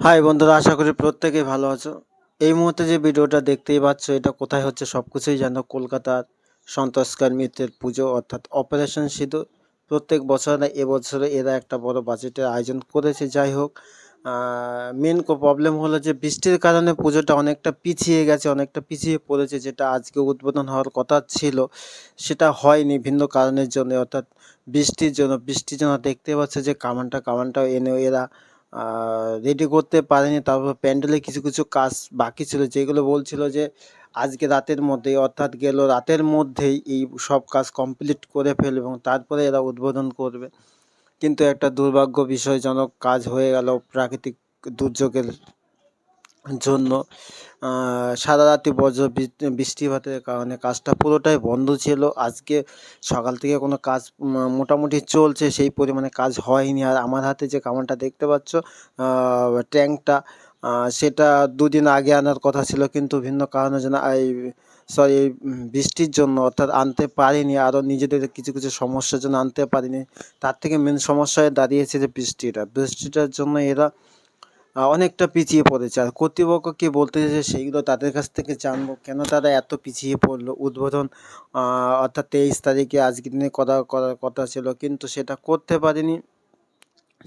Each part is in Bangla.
হাই বন্ধুরা, আশা করি প্রত্যেকেই ভালো আছো। এই মুহূর্তে যে ভিডিওটা দেখতেই পাচ্ছ, এটা কোথায় হচ্ছে সব কিছুই জানো। কলকাতার সন্তোষকার মিত্রের পুজো অর্থাৎ অপারেশন সিঁদুর। প্রত্যেক বছর না, এবছরে এরা একটা বড় বাজেটের আয়োজন করেছে, যাই হোক। মেন প্রবলেম হলো যে বৃষ্টির কারণে পুজোটা অনেকটা পিছিয়ে গেছে, অনেকটা পিছিয়ে পড়েছে, যেটা আজকে উদ্বোধন হওয়ার কথা ছিল। সেটা হয়নি ভিন্ন কারণের জন্য, অর্থাৎ বৃষ্টির জন্য। বৃষ্টির জন্য দেখতে পাচ্ছ যে কামানটা, কামানটাও এনে এরা রেডি করতে পারেনি। তারপর প্যান্ডেলে কিছু কিছু কাজ বাকি ছিল, যেগুলো বলছিল যে, আজকে রাতের মধ্যেই, অর্থাৎ গেল রাতের মধ্যেই এই সব কাজ কমপ্লিট করে ফেলবে এবং তারপরে এরা উদ্বোধন করবে। কিন্তু একটা দুর্ভাগ্য বিষয়জনক কাজ হয়ে গেল, প্রাকৃতিক দুর্যোগের জন্য সারা রাতি বজ্র বৃষ্টিপাতের কারণে কাজটা পুরোটাই বন্ধ ছিল। আজকে সকাল থেকে কোনো কাজ মোটামুটি চলছে, সেই পরিমাণে কাজ হয়নি। আর আমার হাতে যে কামানটা দেখতে পাচ্ছ ট্যাঙ্কটা সেটা দুদিন আগে আনার কথা ছিল, কিন্তু ভিন্ন কারণের জন্য এই সরি বৃষ্টির জন্য অর্থাৎ আনতে পারিনি। আরও নিজেদের কিছু কিছু সমস্যার জন্য আনতে পারিনি। তার থেকে মেন সমস্যায় দাঁড়িয়েছে যে বৃষ্টিটা। বৃষ্টিটার জন্য এরা অনেকটা পিছিয়ে পড়েছে। আর কর্তৃপক্ষ কি বলতে চাইছে সেইগুলো তাদের কাছ থেকে জানব কেন তারা এত পিছিয়ে পড়ল। উদ্বোধন অর্থাৎ তেইশ তারিখে আজকের দিনে করা করার কথা ছিল, কিন্তু সেটা করতে পারেনি।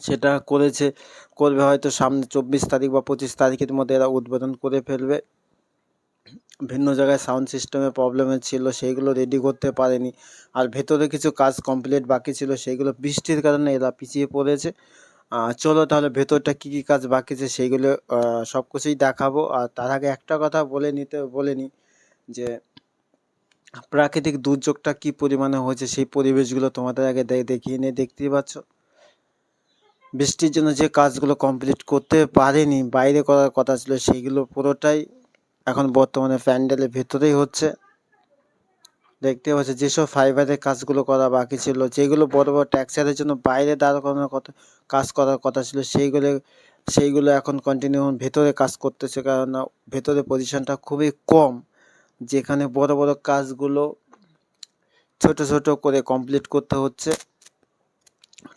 সেটা করেছে, করবে হয়তো সামনে চব্বিশ তারিখ বা পঁচিশ তারিখের মধ্যে এরা উদ্বোধন করে ফেলবে। ভিন্ন জায়গায় সাউন্ড সিস্টেমে প্রবলেমের ছিল সেইগুলো রেডি করতে পারেনি। আর ভেতরে কিছু কাজ কমপ্লিট বাকি ছিল সেইগুলো বৃষ্টির কারণে এরা পিছিয়ে পড়েছে। চলো তাহলে ভেতরটা কী কী কাজ বাকি আছে সেইগুলো সব কিছুই দেখাবো। আর তার আগে একটা কথা বলে নিতে, বলে নিই যে, প্রাকৃতিক দুর্যোগটা কী পরিমাণে হয়েছে সেই পরিবেশগুলো তোমাদের আগে দেখিয়ে নিয়ে দেখতেই পাচ্ছ? বৃষ্টির জন্য যে কাজগুলো কমপ্লিট করতে পারেনি, বাইরে করার কথা ছিল সেইগুলো পুরোটাই এখন বর্তমানে প্যান্ডেলের ভেতরেই হচ্ছে। দেখতে পাচ্ছি, যেসব ফাইবারের কাজগুলো করা বাকি ছিল, যেগুলো বড় বড় ট্যাক্সারের জন্য বাইরে দাঁড় করানোর কথা, কাজ করার কথা ছিল, সেইগুলো সেইগুলো এখন কন্টিনিউ ভেতরে কাজ করতেছে, কারণ ভেতরে পজিশনটা খুবই কম, যেখানে বড় বড় কাজগুলো ছোট ছোট করে কমপ্লিট করতে হচ্ছে,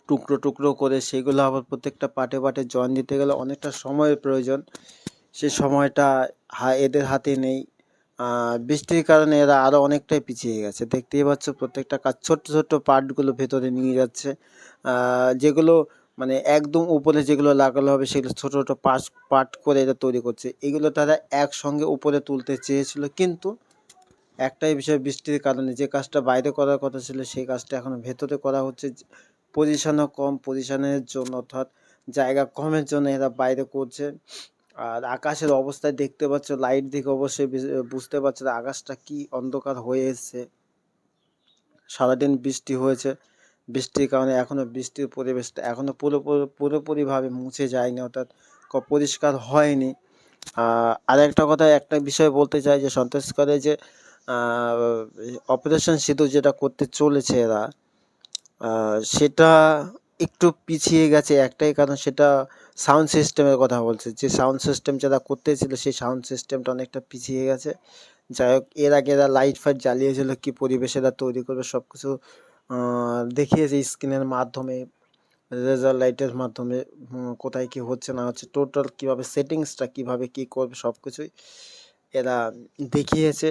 টুকরো টুকরো করে সেগুলো আবার প্রত্যেকটা পার্টে পার্টে জয়েন দিতে গেলে অনেকটা সময়ের প্রয়োজন, সে সময়টা হা, এদের হাতে নেই বৃষ্টির কারণে এরা আরও অনেকটাই পিছিয়ে গেছে। দেখতেই পাচ্ছ প্রত্যেকটা কাজ, ছোট্ট ছোট্ট পার্টগুলো ভেতরে নিয়ে যাচ্ছে। যেগুলো মানে একদম উপরে যেগুলো লাগানো হবে সেগুলো ছোট ছোট পার্ট পার্ট করে এরা তৈরি করছে। এগুলো তারা একসঙ্গে উপরে তুলতে চেয়েছিল, কিন্তু একটাই বিষয় বৃষ্টির কারণে যে কাজটা বাইরে করার কথা ছিল, সেই কাজটা এখন ভেতরে করা হচ্ছে। পজিশনও কম, পজিশনের জন্য অর্থাৎ জায়গা কমের জন্য এরা বাইরে করছে। আর আকাশের অবস্থায় দেখতে পাচ্ছ লাইট দিকে অবশ্যই বুঝতে পারছ আকাশটা কি অন্ধকার হয়ে এসছে। সারাদিন বৃষ্টি হয়েছে। বৃষ্টির কারণে এখনও বৃষ্টির পরিবেশটা এখনও পুরোপুরি পুরোপুরিভাবে মুছে যায়নি, অর্থাৎ পরিষ্কার হয়নি। আর একটা কথা, একটা বিষয় বলতে চাই যে সন্তোষকরে যে অপারেশন সেতু যেটা করতে চলেছে এরা সেটা একটু পিছিয়ে গেছে। একটাই কারণ সেটা সাউন্ড সিস্টেমের কথা বলছে। যে সাউন্ড সিস্টেম যারা করতেছিল সেই সাউন্ড সিস্টেমটা অনেকটা পিছিয়ে গেছে। যাই হোক এর আগে এরা লাইট ফাইট জ্বালিয়েছিল কী পরিবেশ এরা তৈরি করবে সব কিছু দেখিয়েছে স্ক্রিনের মাধ্যমে রেজার লাইটের মাধ্যমে কোথায় কি হচ্ছে না হচ্ছে টোটাল কীভাবে সেটিংসটা কীভাবে কী করবে সব কিছুই এরা দেখিয়েছে।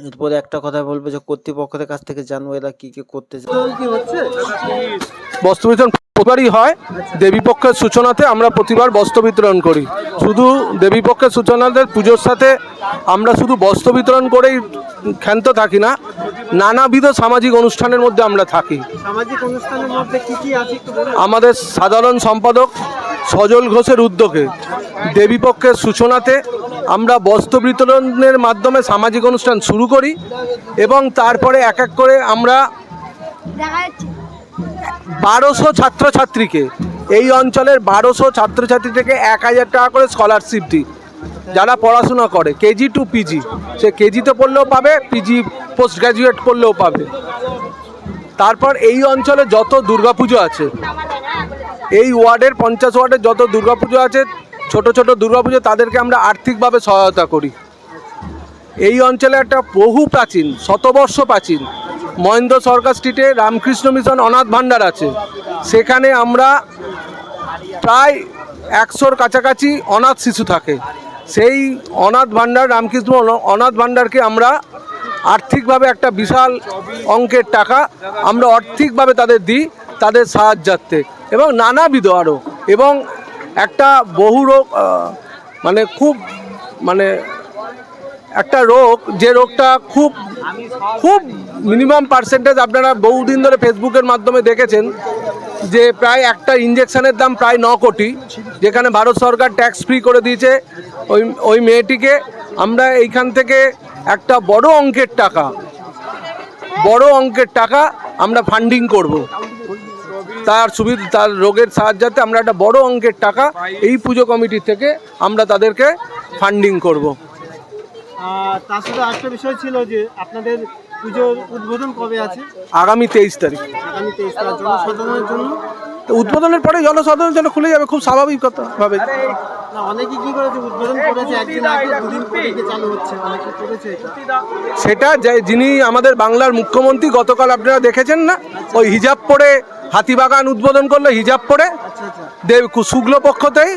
এরপরে একটা কথা বলব যে কর্তৃপক্ষের কাছ থেকে জানব এরা কি কি করতে বিতরণ প্রতিবারই হয় দেবীপক্ষের সূচনাতে আমরা প্রতিবার বস্ত্র বিতরণ করি। শুধু দেবীপক্ষের সূচনাতে পুজোর সাথে আমরা শুধু বস্ত্র বিতরণ করেই ক্ষান্ত থাকি না নানাবিধ সামাজিক অনুষ্ঠানের মধ্যে আমরা থাকি। সামাজিক অনুষ্ঠানের মধ্যে কি কি আছে একটু বলুন। আমাদের সাধারণ সম্পাদক সজল ঘোষের উদ্যোগে দেবীপক্ষের সূচনাতে আমরা বস্ত্র বিতরণের মাধ্যমে সামাজিক অনুষ্ঠান শুরু করি এবং তারপরে এক এক করে আমরা দেখা যাচ্ছে। বারোশো ছাত্রছাত্রীকে, এই অঞ্চলের বারোশো ছাত্রছাত্রী থেকে এক হাজার টাকা করে স্কলারশিপ দিই। যারা পড়াশোনা করে, কেজি টু পিজি, সে কেজিতে পড়লেও পাবে, পিজি পোস্ট গ্র্যাজুয়েট করলেও পাবে। তারপর এই অঞ্চলে যত দুর্গাপুজো আছে, এই ওয়ার্ডের পঞ্চাশ ওয়ার্ডের যত দুর্গাপুজো আছে, ছোট ছোট দুর্গাপুজো, তাদেরকে আমরা আর্থিকভাবে সহায়তা করি। এই অঞ্চলে একটা বহু প্রাচীন, শতবর্ষ প্রাচীন মহেন্দ্র সরকার স্ট্রিটে রামকৃষ্ণ মিশন অনাথ ভাণ্ডার আছে। সেখানে আমরা প্রায় একশোর কাছাকাছি অনাথ শিশু থাকে। সেই অনাথ ভাণ্ডার, রামকৃষ্ণ অনাথ ভাণ্ডারকে আমরা আর্থিকভাবে একটা বিশাল অঙ্কের টাকা আমরা আর্থিকভাবে তাদের দিই, তাদের সাহায্যার্থে। এবং নানাবিধ আরও এবং একটা বহু রোগ মানে খুব মানে একটা রোগ, যে রোগটা খুব খুব মিনিমাম পার্সেন্টেজ আপনারা বহুদিন ধরে ফেসবুকের মাধ্যমে দেখেছেন যে প্রায় একটা ইঞ্জেকশনের দাম প্রায় ন কোটি, যেখানে ভারত সরকার ট্যাক্স ফ্রি করে দিয়েছে ওই ওই মেয়েটিকে। আমরা এইখান থেকে একটা বড় অঙ্কের টাকা, বড় অঙ্কের টাকা আমরা ফান্ডিং করব। তার সুবিধা, তার রোগের সাহায্যার্থে আমরা একটা বড় অঙ্কের টাকা এই পুজো কমিটি থেকে আমরা তাদেরকে ফান্ডিং করব। তার সাথে আরেকটা বিষয় ছিল যে আপনাদের পুজোর উদ্বোধন কবে আছে? আগামী তেইশ তারিখ। আগামী তেইশ তারিখ জনসাধারণের জন্য? তো উদ্বোধনের পরে জনসাধারণের জন্য খুলে যাবে খুব স্বাভাবিক কথা ভাবে অনেকে কি করেছে উদ্বোধন করেছে একদিন আগে দুদিন পরে চালু হচ্ছে অনেকে করেছে সেটা যিনি আমাদের বাংলার মুখ্যমন্ত্রী গতকাল আপনারা দেখেছেন না? ওই হিজাব পরে হাতিবাগান উদ্বোধন করল হিজাব পরে। আচ্ছা আচ্ছা। দেব শুক্ল পক্ষতেই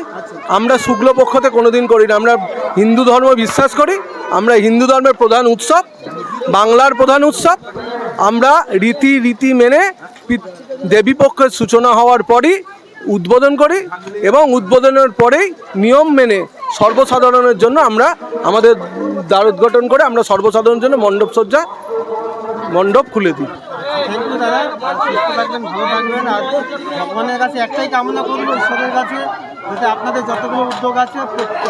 আমরা শুক্ল পক্ষতে কোনোদিন করি না আমরা হিন্দু ধর্ম বিশ্বাস করি। আমরা হিন্দু ধর্মের প্রধান উৎসব, বাংলার প্রধান উৎসব। আমরা রীতি রীতি মেনে পি- দেবী পক্ষের সূচনা হওয়ার পরই উদ্বোধন করি এবং উদ্বোধনের পরেই নিয়ম মেনে সর্বসাধারণের জন্য আমরা আমাদের দ্বার উদ্ঘাটন করে আমরা সর্বসাধারণের জন্য মণ্ডপ সজ্জা, মণ্ডপ খুলে দিই। ভগবানের কাছে একটাই কামনা করব, ঈশ্বরের কাছে। যাতে আপনাদের যতগুলো উদ্যোগ আছে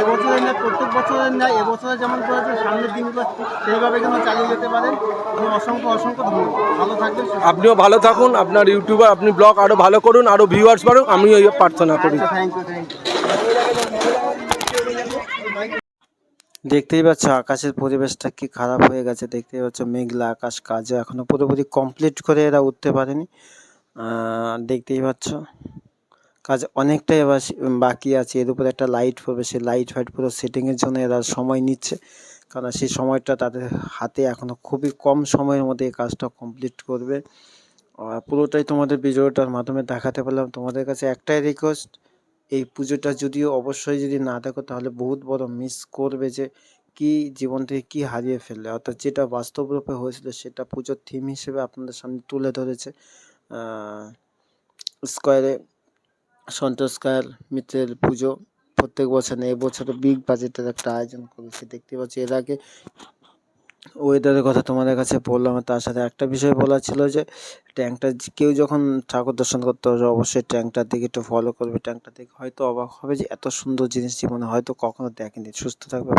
এবছরের নেয় প্রত্যেক বছরের নেয় এবছরে যেমন করেছে সামনের দিনগুলো সেইভাবে যেন চালিয়ে যেতে পারেন। আমি অসংখ্য অসংখ্য ধন্যবাদ। ভালো থাকবেন আপনিও ভালো থাকুন আপনার ইউটিউবার আপনি ব্লগ আরও ভালো করুন আরও ভিউয়ার্স বাড়ুক আমিও এই প্রার্থনা করি। থ্যাংক ইউ থ্যাংক ইউ দেখতেই পাচ্ছ আকাশের পরিবেশটা কি খারাপ হয়ে গেছে দেখতেই পাচ্ছ মেঘলা আকাশ কাজে এখনও পুরোপুরি কমপ্লিট করে এরা উঠতে পারেনি। দেখতেই পাচ্ছ। কাজ অনেকটাই এবার সে- বাকি আছে। এর উপরে একটা লাইট পড়বে। সেই লাইট ফাইট পুরো সেটিংয়ের জন্য এরা সময় নিচ্ছে। কারণ সেই সময়টা তাদের হাতে এখনও খুবই কম সময়ের মধ্যে এই কাজটা কমপ্লিট করবে। পুরোটাই তোমাদের ভিডিওটার মাধ্যমে দেখাতে পারলাম। তোমাদের কাছে একটাই রিকোয়েস্ট এই পুজোটা যদিও অবশ্যই যদি না দেখো, তাহলে বহুত বড় মিস করবে যে কি জীবন থেকে কী হারিয়ে ফেললে। অর্থাৎ যেটা বাস্তব রূপে হয়েছিল, সেটা পুজোর থিম হিসেবে আপনাদের সামনে তুলে ধরেছে স্কোয়ারে সন্তোষ স্কোয়ার মিত্রের পুজো প্রত্যেক বছর নেই এবছরও বিগ বাজেটের একটা আয়োজন করেছে, দেখতে পাচ্ছি। এর আগে ওয়েদারের কথা তোমাদের কাছে বললাম, তার সাথে একটা বিষয় বলা ছিল যে, ট্যাঙ্কটা কেউ যখন ঠাকুর দর্শন করতে হবে অবশ্যই ট্যাঙ্কটার দিকে একটু ফলো করবে। ট্যাঙ্কটা দেখে হয়তো অবাক হবে যে, এত সুন্দর জিনিস জীবনে হয়তো কখনো দেখেনি। সুস্থ থাকবে